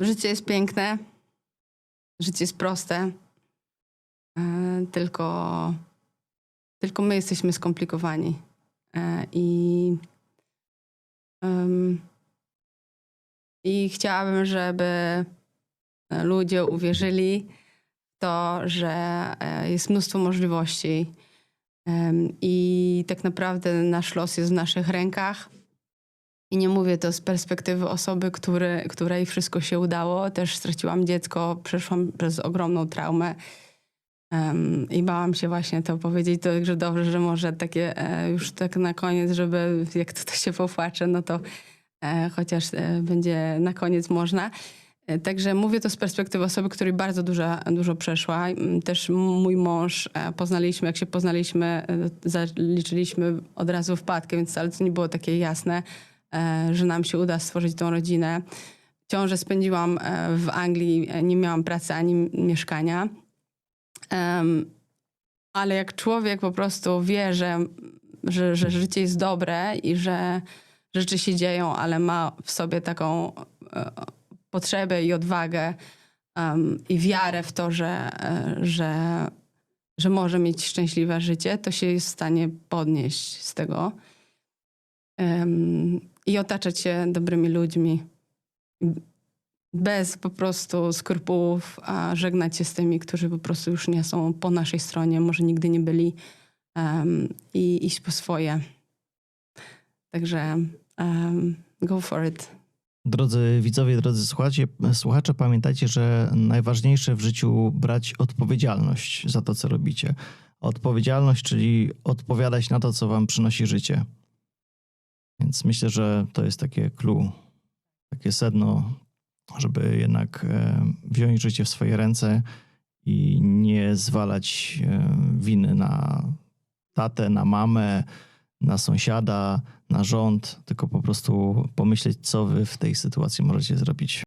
Życie jest piękne, życie jest proste, e, tylko, tylko my jesteśmy skomplikowani. E, I, I chciałabym, żeby e, ludzie uwierzyli w to, że jest mnóstwo możliwości. I tak naprawdę nasz los jest w naszych rękach. I nie mówię to z perspektywy osoby, który, której wszystko się udało. Też straciłam dziecko, przeszłam przez ogromną traumę. em, I bałam się właśnie to powiedzieć, to dobrze, że może takie e, już tak na koniec, żeby jak to się popłacze, no to e, chociaż e, będzie na koniec można. E, Także mówię to z perspektywy osoby, której bardzo dużo, dużo przeszła. Też mój mąż e, poznaliśmy, jak się poznaliśmy, e, zaliczyliśmy od razu wpadkę, więc wcale to nie było takie jasne, że nam się uda stworzyć tą rodzinę. Ciążę spędziłam e, w Anglii, e, nie miałam pracy ani mieszkania. Ale jak człowiek po prostu wie, że, że, że życie jest dobre i że rzeczy się dzieją, ale ma w sobie taką e, potrzebę i odwagę i wiarę w to, że, e, że, że może mieć szczęśliwe życie, to się jest w stanie podnieść z tego i otaczać się dobrymi ludźmi. Bez po prostu skrupułów, a żegnać się z tymi, którzy po prostu już nie są po naszej stronie, może nigdy nie byli i iść po swoje. Także go for it. Drodzy widzowie, drodzy słuchacze, słuchacze, pamiętajcie, że najważniejsze w życiu brać odpowiedzialność za to, co robicie. Odpowiedzialność, czyli odpowiadać na to, co wam przynosi życie. Więc myślę, że to jest takie clue, takie sedno, żeby jednak e, wziąć życie w swoje ręce i nie zwalać e, winy na tatę, na mamę, na sąsiada, na rząd, tylko po prostu pomyśleć, co wy w tej sytuacji możecie zrobić.